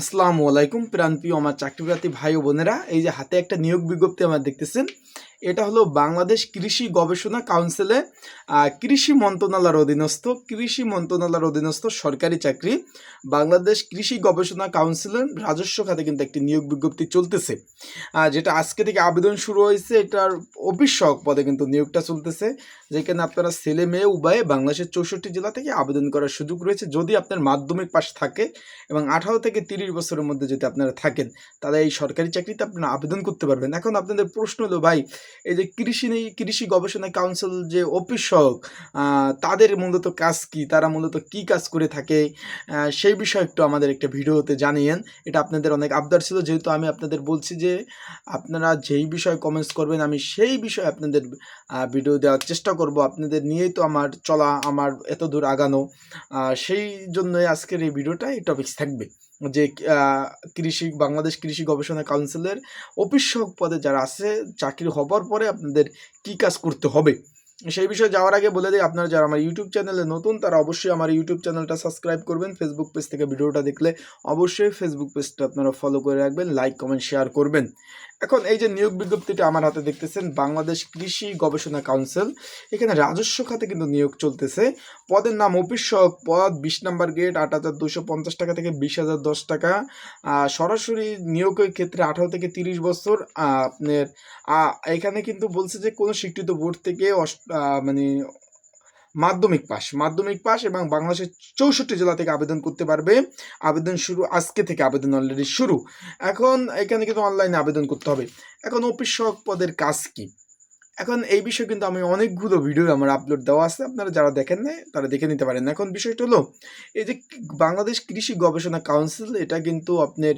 আসসালামু আলাইকুম প্রাণপ্রিয় আমার চাকরিপ্রার্থী ভাই ও বোনেরা, এই যে হাতে একটা নিয়োগ বিজ্ঞপ্তি আমার দেখতেছেন। এটা হলো বাংলাদেশ কৃষি গবেষণা কাউন্সিলে কৃষি মন্ত্রণালয়ের অধীনস্থ, কৃষি মন্ত্রণালয়ের অধীনস্থ সরকারি চাকরি। বাংলাদেশ কৃষি গবেষণা কাউন্সিলের রাজস্ব খাতে কিন্তু একটি নিয়োগ বিজ্ঞপ্তি চলতেছে। যেটা আজকে থেকে আবেদন শুরু হয়েছে, এটার অফিস সহক পদে কিন্তু নিয়োগটা চলতেছে। যেখানে আপনারা ছেলে, মেয়ে, উভয়ে বাংলাদেশের চৌষট্টি জেলা থেকে আবেদন করার সুযোগ রয়েছে। যদি আপনার মাধ্যমিক পাশ থাকে এবং আঠারো থেকে তিরিশ বছরের মধ্যে যদি আপনারা থাকেন, তাহলে এই সরকারি চাকরিতে আপনারা আবেদন করতে পারবেন। এখন আপনাদের প্রশ্ন হলো, ভাই এই যে কৃষি কৃষি গবেষণা কাউন্সিল যে অফিস সহক তাদের মূলত কাজ কি? তারা মূলত কি কাজ করে থাকে? সেই বিষয়ে একটু আমাদের একটা ভিডিওতে জানিয়েন। এটা আপনাদের অনেক আবদার ছিল। যেহেতু আমি আপনাদের বলছি যে, আপনারা যেই বিষয়ে কমেন্টস করবেন, আমি সেই বিষয়ে আপনাদের ভিডিও দেওয়ার চেষ্টা করব। আপনাদের নিয়েই তো আমার চলা, আমার এত দূর আগানো সেই জন্যই আজকের এই ভিডিওটা এই টপিকস থাকবে। যে কৃষি, বাংলাদেশ কৃষি গবেষণা কাউন্সিলের অফিস সহক পদে যারা আছে, চাকরি হবার পরে আপনাদের কি কাজ করতে হবে? সেই বিষয়ে যাওয়ার আগে বলে দিই, আপনারা যারা আমার ইউটিউব চ্যানেলে নতুন, তারা অবশ্যই আমার ইউটিউব চ্যানেলটা সাবস্ক্রাইব করবেন। ফেসবুক পেজ থেকে ভিডিওটা দেখলে অবশ্যই ফেসবুক পেজটা আপনারা ফলো করে রাখবেন লাইক কমেন্ট শেয়ার করবেন। এখন এই যে নিয়োগ বিজ্ঞপ্তিটা আমার হাতে দেখতেছেন, বাংলাদেশ কৃষি গবেষণা কাউন্সিল। এখানে রাজস্ব খাতে কিন্তু নিয়োগ চলতেছে। পদের নাম অফিস সহক পদ, বিশ নাম্বার গেট, আট হাজার দুশো পঞ্চাশ টাকা থেকে বিশ হাজার দশ টাকা। সরাসরি নিয়োগের ক্ষেত্রে আঠারো থেকে তিরিশ বছর। আপনার এখানে কিন্তু বলছে যে কোনো স্বীকৃত বোর্ড থেকে মানে মাধ্যমিক পাস মাধ্যমিক পাস এবং বাংলাদেশের চৌষট্টি জেলা থেকে আবেদন করতে পারবে। আবেদন শুরু আজকে থেকে আবেদন অলরেডি শুরু। এখন এখানে কিন্তু অনলাইনে আবেদন করতে হবে। এখন অফিস সহক পদের কাজ কি? এখন এই বিষয়ে কিন্তু আমি অনেকগুলো ভিডিও আমার আপলোড দেওয়া আছে। আপনারা যারা দেখেন না তারা দেখে নিতে পারেন। এখন বিষয়টা হলো, এই যে বাংলাদেশ কৃষি গবেষণা কাউন্সিল এটা কিন্তু আপনার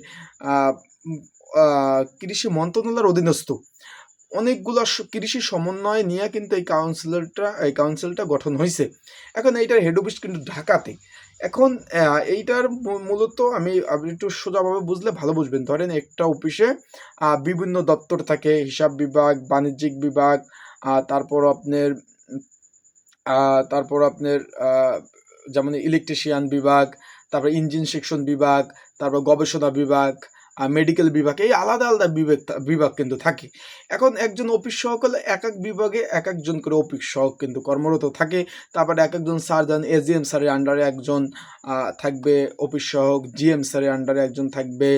কৃষি মন্ত্রণালয়ের অধীনস্থ। অনেকগুলো কৃষি সমন্বয় নিয়ে কিন্তু এই কাউন্সিলরটা এই কাউন্সিলটা গঠন হয়েছে এখন এইটার হেড অফিস কিন্তু ঢাকাতে। এখন এইটার মূলত আমি, আপনি একটু সোজাভাবে বুঝলে ভালো বুঝবেন। ধরেন একটা অফিসে বিভিন্ন দপ্তর থাকে, হিসাব বিভাগ, বাণিজ্যিক বিভাগ তারপর আপনার তারপর আপনার যেমন ইলেকট্রিশিয়ান বিভাগ, তারপর ইঞ্জিন সেকশন বিভাগ, তারপর গবেষণা বিভাগ মেডিকেল বিভাগ, এই আলাদা আলাদা বিভাগ বিভাগ কিন্তু থাকে। এখন একজন অফিস সহক হলে এক এক বিভাগে এক একজন করে অফিস সহক কিন্তু কর্মরত থাকে। তারপরে এক একজন স্যার যান এজিএম স্যারের আন্ডারে একজন থাকবে অফিস সহক জিএম স্যারের আন্ডারে একজন থাকবে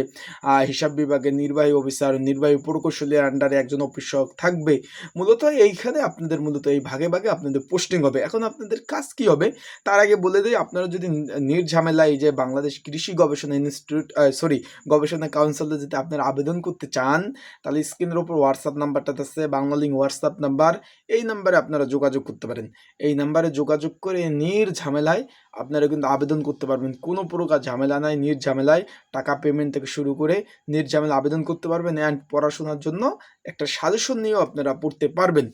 হিসাব বিভাগের নির্বাহী অফিসার নির্বাহী প্রকৌশলীর আন্ডারে একজন অফিস সহক থাকবে। মূলত এইখানে আপনাদের মূলত এই ভাগে ভাগে আপনাদের পোস্টিং হবে। এখন আপনাদের কাজ কি হবে? তার আগে বলে দিই, আপনারা যদি নির্ঝামেলা এই যে বাংলাদেশ কৃষি গবেষণা ইনস্টিটিউট সরি গবেষণা কাউন্সিলে যদি আপনারা আবেদন করতে চান, তাহলে স্ক্রিনের উপর হোয়াটসঅ্যাপ নাম্বারটা আছে বাংলালিং হোয়াটসঅ্যাপ নাম্বার। এই নাম্বারে আপনারা যোগাযোগ করতে পারেন। এই নাম্বারে যোগাযোগ করে নির্ঝামেলায় আপনারা কিন্তু আবেদন করতে পারবেন। কোনো প্রকার ঝামেলা নাই, নির্ঝামেলায় টাকা পেমেন্ট থেকে শুরু করে নির্ঝামেলা আবেদন করতে পারবেন অ্যান্ড পড়াশোনার জন্য একটা সাজেশন নিয়েও আপনারা পড়তে পারবেন।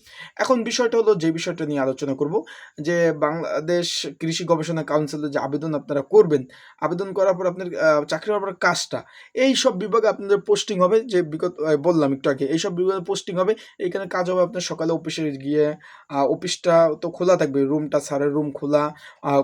এখন বিষয়টা হলো যে বিষয়টা নিয়ে আলোচনা করব, যে বাংলাদেশ কৃষি গবেষণা কাউন্সিলে যে আবেদন আপনারা করবেন, আবেদন করার পর আপনার চাকরি হওয়ার পর কাজটা, এই সব বিভাগে আপনাদের পোস্টিং হবে, যে বিগত বললাম একটু আগে এইসব বিভাগে পোস্টিং হবে এইখানে কাজ হবে আপনার সকালে অফিসে গিয়ে অফিসটা তো খোলা থাকবে রুমটা স্যারের রুম খোলা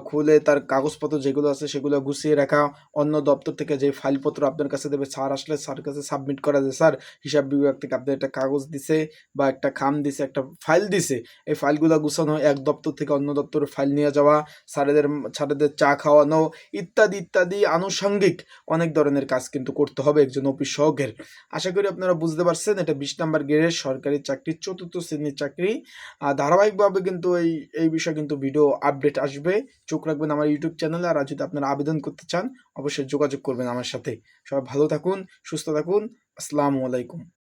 খুলে তার কাগজপত্র যেগুলো আছে সেগুলো গুছিয়ে রাখা, অন্য দপ্তর থেকে যে ফাইলপত্র আপনার কাছে দেবে, স্যার আসলে স্যার কাছে সাবমিট করা যায় স্যার, হিসাব বিভাগ থেকে আপনার একটা কাগজ দিছে বা একটা খাম দিছে, একটা ফাইল দিছে, এই ফাইলগুলো গুছানো, এক দপ্তর থেকে অন্য দপ্তরে ফাইল নিয়ে যাওয়া, স্যারেদের স্যারেদের চা খাওয়ানো, ইত্যাদি ইত্যাদি, আনুষঙ্গিক অনেক ধরনের কাজ কিন্তু করতে হবে একজন অফিস সহকের। আশা করি আপনারা বুঝতে পারছেন, এটা বিশ নাম্বার গ্রেডের সরকারি চাকরি, চতুর্থ শ্রেণির চাকরি। ধারাবাহিকভাবে কিন্তু এই এই বিষয়ে কিন্তু ভিডিও আপডেট আসবে। চোখ রাখবেন আমার ইউটিউব চ্যানেলে, আর যদি আপনারা আবেদন করতে চান, অবশ্যই যোগাযোগ করবেন আমার সাথে। সবাই ভালো থাকুন, সুস্থ থাকুন। আসসালামু আলাইকুম।